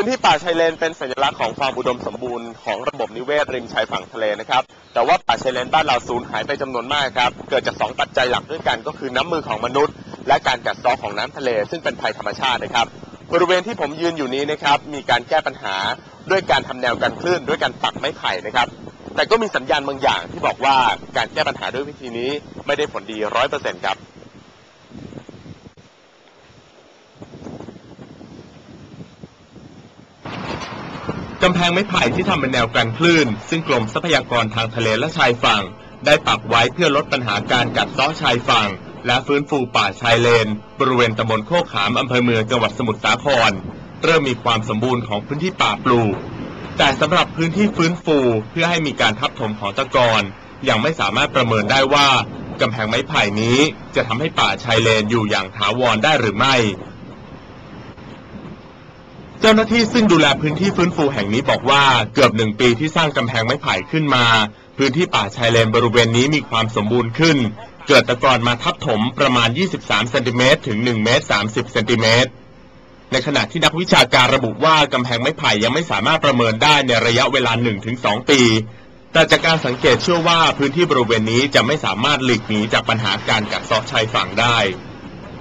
พื้นที่ป่าชายเลนเป็นสัญลักษณ์ของความอุดมสมบูรณ์ของระบบนิเวศริมชายฝั่งทะเลนะครับ แต่ว่าป่าชายเลนบ้านเราสูญหายไปจำนวนมากครับ เกิดจากสองปัจจัยหลักด้วยกันก็คือน้ำมือของมนุษย์ และการกัดเซาะของน้ำทะเล ซึ่งเป็นภัยธรรมชาตินะครับ บริเวณที่ผมยืนอยู่นี้นะครับมีการแก้ปัญหาด้วยการทำแนวกันคลื่น ด้วยการปักไม้ไผ่นะครับ แต่ก็มีสัญญาณบางอย่างที่บอกว่าการแก้ปัญหาด้วยวิธีนี้ไม่ได้ผลดีร้อยเปอร์เซ็นต์ครับ กำแพงไม้ไผ่ที่ทำเป็นแนวกันคลื่น ซึ่งกรมทรัพยากรทางทะเลและชายฝั่ง ได้ปักไว้เพื่อลดปัญหาการกัดเซาะชายฝั่ง และฟื้นฟูป่าชายเลน บริเวณตำบลโคกขามอำเภอเมืองจังหวัดสมุทรสาคร เริ่มมีความสมบูรณ์ของพื้นที่ป่าปลูก แต่สำหรับพื้นที่ฟื้นฟูเพื่อให้มีการทับถมของตะกอนยังไม่สามารถประเมินได้ว่ากำแพงไม้ไผ่นี้จะทำให้ป่าชายเลนอยู่อย่างถาวรได้หรือไม่ เจ้าหน้าที่ซึ่งดูแลพื้นที่ฟื้นฟูแห่งนี้บอกว่าเกือบหนึ่งปีที่สร้างกำแพงไม้ไผ่ขึ้นมา พื้นที่ป่าชายเลนบริเวณนี้มีความสมบูรณ์ขึ้น เกิดตะกอนมาทับถมประมาณ 23เซนติเมตรถึง1เมตร30เซนติเมตรในขณะที่นักวิชาการระบุว่ากำแพงไม้ไผ่ยังไม่สามารถประเมินได้ในระยะเวลา 1-2 ปี แต่จากการสังเกตเชื่อว่าพื้นที่บริเวณนี้จะไม่สามารถหลีกหนีจากปัญหาการกัดเซาะชายฝั่งได้